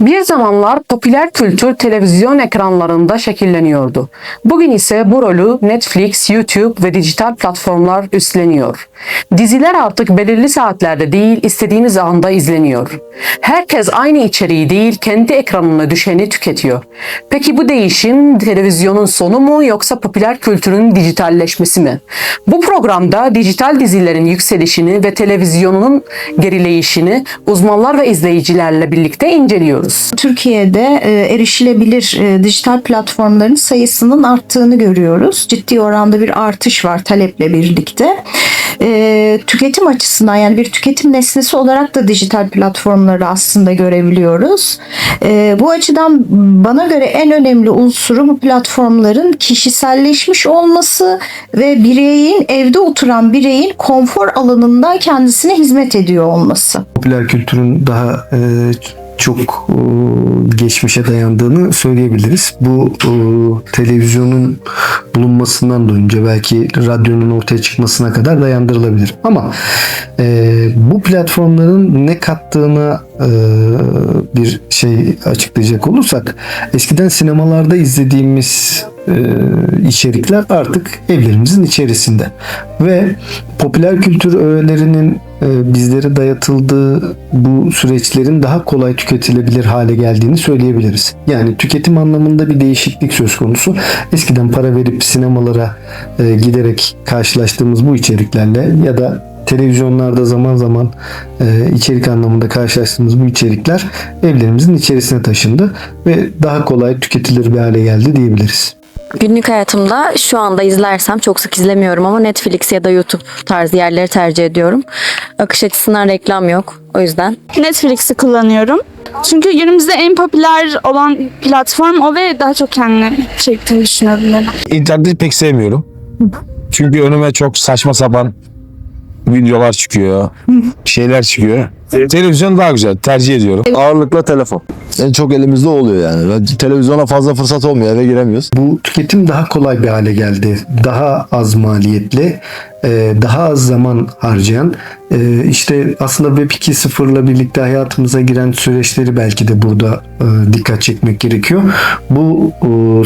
Bir zamanlar popüler kültür televizyon ekranlarında şekilleniyordu. Bugün ise bu rolü Netflix, YouTube ve dijital platformlar üstleniyor. Diziler artık belirli saatlerde değil, istediğimiz anda izleniyor. Herkes aynı içeriği değil, kendi ekranına düşeni tüketiyor. Peki bu değişim televizyonun sonu mu yoksa popüler kültürün dijitalleşmesi mi? Bu programda dijital dizilerin yükselişini ve televizyonun gerileyişini uzmanlar ve izleyicilerle birlikte inceliyoruz. Türkiye'de e, erişilebilir e, dijital platformların sayısının arttığını görüyoruz. Ciddi oranda bir artış var taleple birlikte. E, tüketim açısından yani bir tüketim nesnesi olarak da dijital platformları aslında görebiliyoruz. E, bu açıdan bana göre en önemli unsuru bu platformların kişiselleşmiş olması ve bireyin evde oturan bireyin konfor alanında kendisine hizmet ediyor olması. popüler kültürün daha e, çok e, geçmişe dayandığını söyleyebiliriz. Bu e, televizyonun bulunmasından da önce belki radyonun ortaya çıkmasına kadar dayandırılabilir. Ama e, bu platformların ne kattığına bir şey açıklayacak olursak eskiden sinemalarda izlediğimiz içerikler artık evlerimizin içerisinde ve popüler kültür öğelerinin e, bizlere dayatıldığı bu süreçlerin daha kolay tüketilebilir hale geldiğini söyleyebiliriz. Yani tüketim anlamında bir değişiklik söz konusu. Eskiden para verip sinemalara e, giderek karşılaştığımız bu içeriklerle ya da televizyonlarda zaman zaman e, içerik anlamında karşılaştığımız bu içerikler evlerimizin içerisine taşındı ve daha kolay tüketilir bir hale geldi diyebiliriz. Günlük hayatımda şu anda izlersem çok sık izlemiyorum ama Netflix ya da YouTube tarzı yerleri tercih ediyorum. Akış açısından reklam yok. O yüzden Netflix'i kullanıyorum. Çünkü günümüzde en popüler olan platform o ve daha çok kendine çektiğini düşünüyorum ben. İnterneti pek sevmiyorum. Çünkü önüme çok saçma sapan videolar çıkıyor. şeyler çıkıyor. Televizyon daha güzel. Tercih ediyorum. Ağırlıkla telefon. En çok elimizde oluyor yani. Televizyona fazla fırsat olmuyor eve giremiyoruz. Bu tüketim daha kolay bir hale geldi. Daha az maliyetli, e, daha az zaman harcayan, e, işte aslında Web 2.0 ile birlikte hayatımıza giren süreçleri belki de burada e, dikkat çekmek gerekiyor. Bu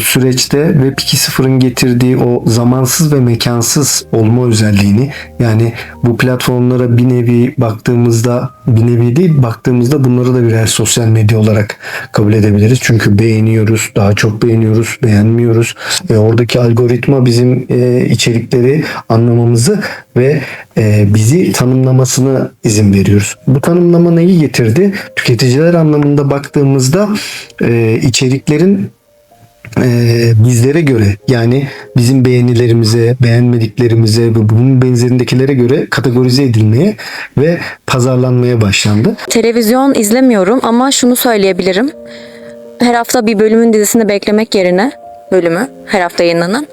süreçte Web 2.0'ın getirdiği o zamansız ve mekansız olma özelliğini yani bu platformlara bir nevi baktığımızda bir nevi değil baktığımızda bunları da birer sosyal medya olarak kabul edebiliriz. Çünkü beğeniyoruz, daha çok beğeniyoruz, beğenmiyoruz. Ve oradaki algoritma bizim e, içerikleri anlamamızı ve e, bizi tanımlamasına izin veriyoruz. Bu tanımlama neyi getirdi? Tüketiciler anlamında baktığımızda e, içeriklerin e, bizlere göre yani bizim beğenilerimize, beğenmediklerimize ve bunun benzerindekilere göre kategorize edilmeye ve pazarlanmaya başlandı. televizyon izlemiyorum ama şunu söyleyebilirim. Her hafta bir bölümün dizisini beklemek yerine bölümü her hafta yayınlanan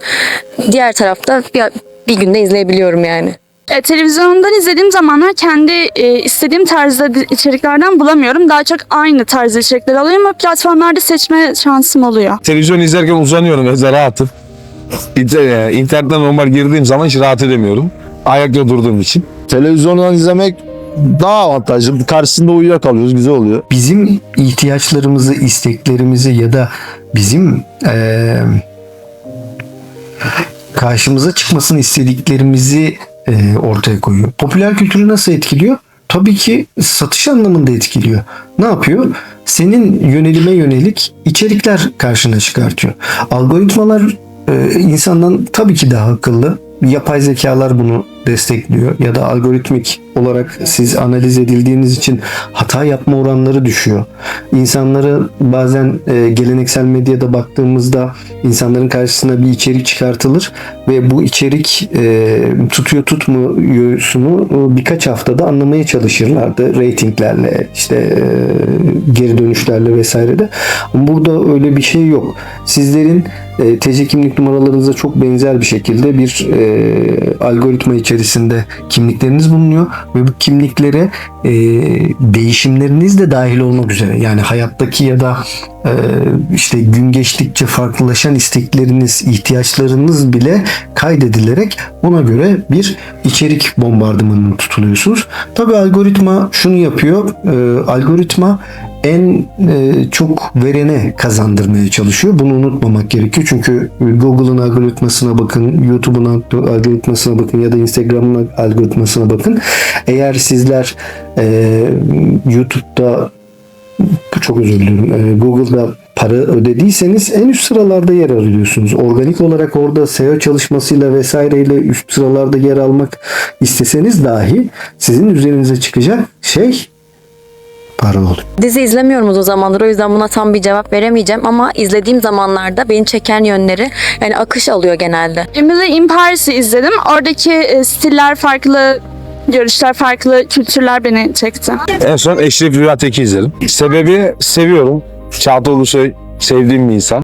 diğer tarafta bir, bir günde izleyebiliyorum yani. E, televizyondan izlediğim zamanlar kendi e, istediğim tarzda içeriklerden bulamıyorum. Daha çok aynı tarz içerikler alıyorum ama platformlarda seçme şansım oluyor. Televizyon izlerken uzanıyorum evde rahatım. E, İnternetten normal girdiğim zaman hiç rahat edemiyorum. Ayakta durduğum için. Televizyondan izlemek daha avantajlı. Karşısında uyuyakalıyoruz. Güzel oluyor. bizim ihtiyaçlarımızı, isteklerimizi ya da bizim eee, karşımıza çıkmasını istediklerimizi eee, ortaya koyuyor. Popüler kültürü nasıl etkiliyor? Tabii ki satış anlamında etkiliyor. Ne yapıyor? Senin yönelime yönelik içerikler karşına çıkartıyor. Algoritmalar e, insandan tabii ki daha akıllı. Yapay zekalar bunu destekliyor ya da algoritmik olarak siz analiz edildiğiniz için hata yapma oranları düşüyor. İnsanları bazen e, geleneksel medyada baktığımızda insanların karşısına bir içerik çıkartılır ve bu içerik e, tutuyor tutmuyorsunu e, birkaç haftada anlamaya çalışırlardı reytinglerle işte e, geri dönüşlerle vesairede. Ama burada öyle bir şey yok. Sizlerin e, TC kimlik numaralarınıza çok benzer bir şekilde bir e, algoritma içerisinde kimlikleriniz bulunuyor ve bu kimliklere e, değişimleriniz de dahil olmak üzere yani hayattaki ya da işte gün geçtikçe farklılaşan istekleriniz, ihtiyaçlarınız bile kaydedilerek ona göre bir içerik bombardımanına tutuluyorsunuz. Tabii algoritma şunu yapıyor. E, algoritma en e, çok verene kazandırmaya çalışıyor. Bunu unutmamak gerekiyor. Çünkü Google'ın algoritmasına bakın, YouTube'un algoritmasına bakın ya da Instagram'ın algoritmasına bakın. Eğer sizler e, YouTube'da çok özür dilerim. e, Google'da para ödediyseniz en üst sıralarda yer alıyorsunuz. Organik olarak orada SEO çalışmasıyla vesaireyle üst sıralarda yer almak isteseniz dahi sizin üzerinize çıkacak şey para oluyor. Dizi izlemiyorum uzun zamandır o yüzden buna tam bir cevap veremeyeceğim ama izlediğim zamanlarda beni çeken yönleri yani akış alıyor genelde. Emily in Paris'i izledim. Oradaki e, stiller farklı, görüşler farklı, kültürler beni çekti. En son Eşref Rüya Tekin izledim. Sebebi seviyorum. Çağatay Ulusoy sevdiğim bir insan.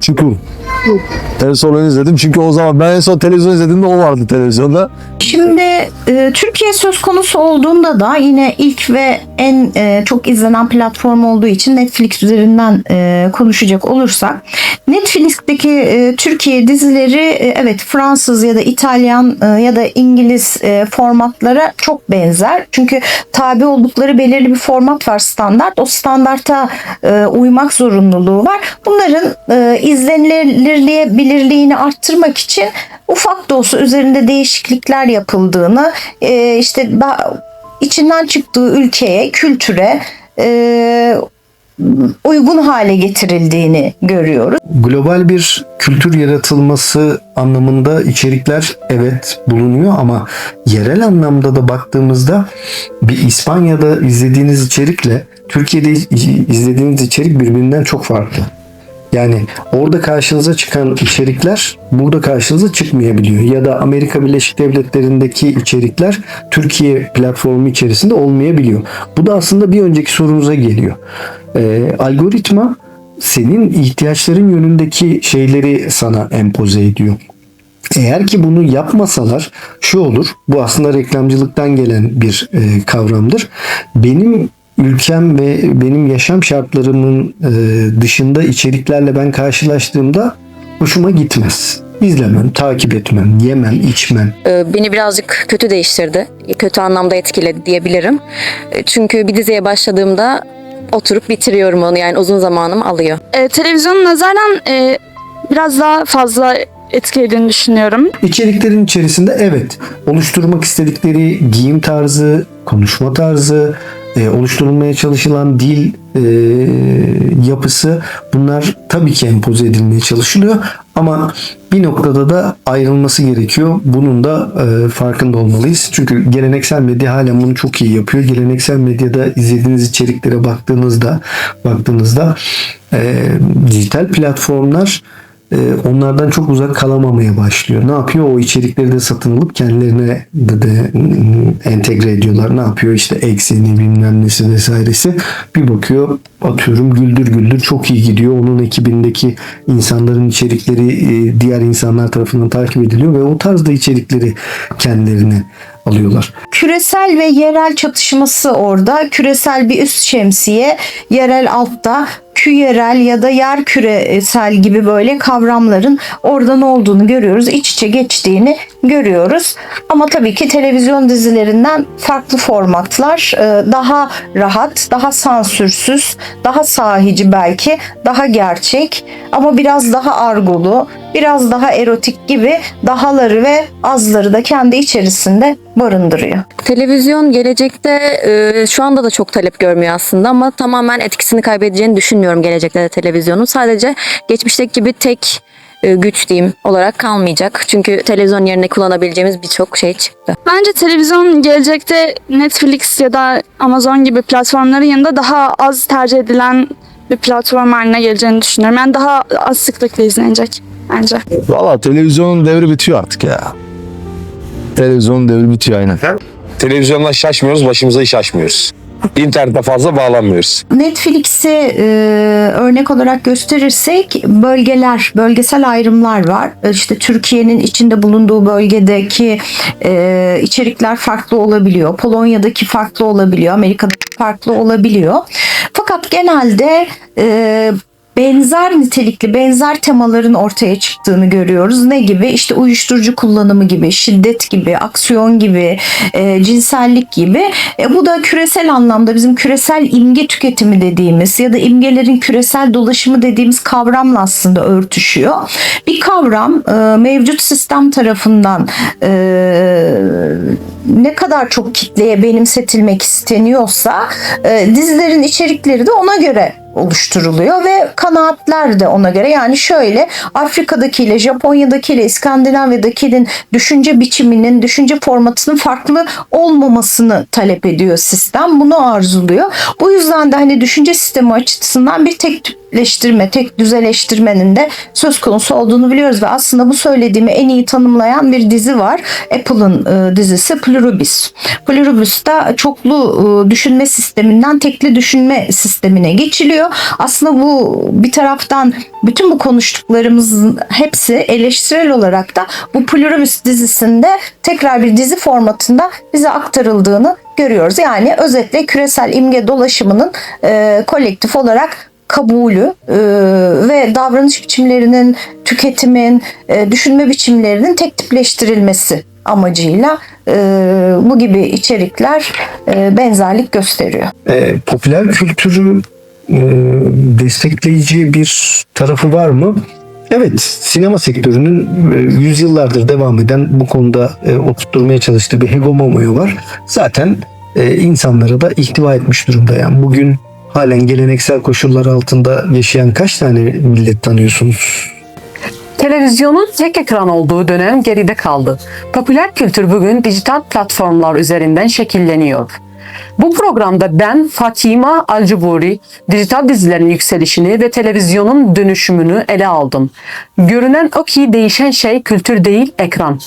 Çukur. En son onu izledim çünkü o zaman ben en son televizyon izlediğimde o vardı televizyonda. Şimdi e, Türkiye söz konusu olduğunda da yine ilk ve en e, çok izlenen platform olduğu için Netflix üzerinden e, konuşacak olursak Netflix'teki e, Türkiye dizileri e, evet Fransız ya da İtalyan e, ya da İngiliz e, formatlara çok benzer. Çünkü tabi oldukları belirli bir format var standart. O standarta e, uymak zorunluluğu var. Bunların e, izlenilebilirliğini arttırmak için ufak da olsa üzerinde değişiklikler yapıldığını e, işte içinden çıktığı ülkeye, kültüre e, uygun hale getirildiğini görüyoruz. Global bir kültür yaratılması anlamında içerikler evet bulunuyor ama yerel anlamda da baktığımızda bir İspanya'da izlediğiniz içerikle Türkiye'de izlediğiniz içerik birbirinden çok farklı. Yani orada karşınıza çıkan içerikler burada karşınıza çıkmayabiliyor. Ya da Amerika Birleşik Devletleri'ndeki içerikler Türkiye platformu içerisinde olmayabiliyor. Bu da aslında bir önceki sorunuza geliyor. Ee, algoritma senin ihtiyaçların yönündeki şeyleri sana empoze ediyor. Eğer ki bunu yapmasalar şu olur. Bu aslında reklamcılıktan gelen bir e, kavramdır. Benim ülkem ve benim yaşam şartlarımın e, dışında içeriklerle ben karşılaştığımda hoşuma gitmez. İzlemem, takip etmem, yemem, içmem. Ee, Beni birazcık kötü değiştirdi. Kötü anlamda etkiledi diyebilirim. Ee, Çünkü bir diziye başladığımda oturup bitiriyorum onu yani uzun zamanımı alıyor. E, televizyonun nazaran e, biraz daha fazla etkilediğini düşünüyorum. İçeriklerin içerisinde evet oluşturmak istedikleri giyim tarzı, konuşma tarzı, e, oluşturulmaya çalışılan dil e, yapısı bunlar tabii ki empoze edilmeye çalışılıyor ama bir noktada da ayrılması gerekiyor. Bunun da e, farkında olmalıyız. Çünkü geleneksel medya halen bunu çok iyi yapıyor. Geleneksel medyada izlediğiniz içeriklere baktığınızda baktığınızda e, dijital platformlar onlardan çok uzak kalamamaya başlıyor. Ne yapıyor? O içerikleri de satın alıp kendilerine de, de entegre ediyorlar. Ne yapıyor? İşte ekseni bilmem nesi vesairesi. Bir bakıyor atıyorum güldür güldür çok iyi gidiyor. Onun ekibindeki insanların içerikleri e, diğer insanlar tarafından takip ediliyor ve o tarzda içerikleri kendilerine alıyorlar. Küresel ve yerel çatışması orada. Küresel bir üst şemsiye, yerel altta küyerel ya da yer küresel gibi böyle kavramların oradan olduğunu görüyoruz. İç içe geçtiğini görüyoruz. Ama tabii ki televizyon dizilerinden farklı formatlar e, daha rahat, daha sansürsüz, daha sahici belki, daha gerçek ama biraz daha argolu, biraz daha erotik gibi dahaları ve azları da kendi içerisinde barındırıyor. Televizyon gelecekte e, şu anda da çok talep görmüyor aslında ama tamamen etkisini kaybedeceğini düşünmüyorum gelecekte de televizyonun. Sadece geçmişteki gibi tek e, güç diyeyim olarak kalmayacak. Çünkü televizyon yerine kullanabileceğimiz birçok şey çıktı. Bence televizyon gelecekte Netflix ya da Amazon gibi platformların yanında daha az tercih edilen bir platform haline geleceğini düşünüyorum. Yani daha az sıklıkla izlenecek bence. Valla televizyonun devri bitiyor artık ya. Televizyonun devri bitiyor aynen. Televizyondan şaşmıyoruz, başımıza iş açmıyoruz. İnternete fazla bağlanmıyoruz. Netflix'i e, örnek olarak gösterirsek bölgeler, bölgesel ayrımlar var. İşte Türkiye'nin içinde bulunduğu bölgedeki e, içerikler farklı olabiliyor. Polonya'daki farklı olabiliyor. Amerika'daki farklı olabiliyor. Fakat genelde e, benzer nitelikli, benzer temaların ortaya çıktığını görüyoruz. Ne gibi? İşte uyuşturucu kullanımı gibi, şiddet gibi, aksiyon gibi, e, cinsellik gibi. E, bu da küresel anlamda bizim küresel imge tüketimi dediğimiz ya da imgelerin küresel dolaşımı dediğimiz kavramla aslında örtüşüyor. Bir kavram e, mevcut sistem tarafından e, ne kadar çok kitleye benimsetilmek isteniyorsa e, dizilerin içerikleri de ona göre oluşturuluyor ve kanaatler de ona göre. Yani şöyle Afrika'dakiyle Japonya'dakiyle İskandinavya'dakinin düşünce biçiminin düşünce formatının farklı olmamasını talep ediyor sistem. Bunu arzuluyor. Bu yüzden de hani düşünce sistemi açısından bir tek tüpleştirme tek düzeleştirmenin de söz konusu olduğunu biliyoruz ve aslında bu söylediğimi en iyi tanımlayan bir dizi var. Apple'ın e, dizisi Pluribus. Pluribus da çoklu e, düşünme sisteminden tekli düşünme sistemine geçiliyor. Aslında bu bir taraftan bütün bu konuştuklarımızın hepsi eleştirel olarak da bu Pluribus dizisinde tekrar bir dizi formatında bize aktarıldığını görüyoruz. Yani özetle küresel imge dolaşımının e, kolektif olarak kabulü e, ve davranış biçimlerinin, tüketimin, e, düşünme biçimlerinin tek tipleştirilmesi amacıyla e, bu gibi içerikler e, benzerlik gösteriyor. E, popüler kültürü e, destekleyici bir tarafı var mı? Evet, sinema sektörünün e, yüzyıllardır devam eden bu konuda e, oturtturmaya çalıştığı bir hegemonya var. Zaten e, insanlara da ihtiva etmiş durumda. Yani bugün halen geleneksel koşullar altında yaşayan kaç tane millet tanıyorsunuz? Televizyonun tek ekran olduğu dönem geride kaldı. Popüler kültür bugün dijital platformlar üzerinden şekilleniyor. Bu programda ben Fatima Alcuburi dijital dizilerin yükselişini ve televizyonun dönüşümünü ele aldım. Görünen o ki değişen şey kültür değil ekran.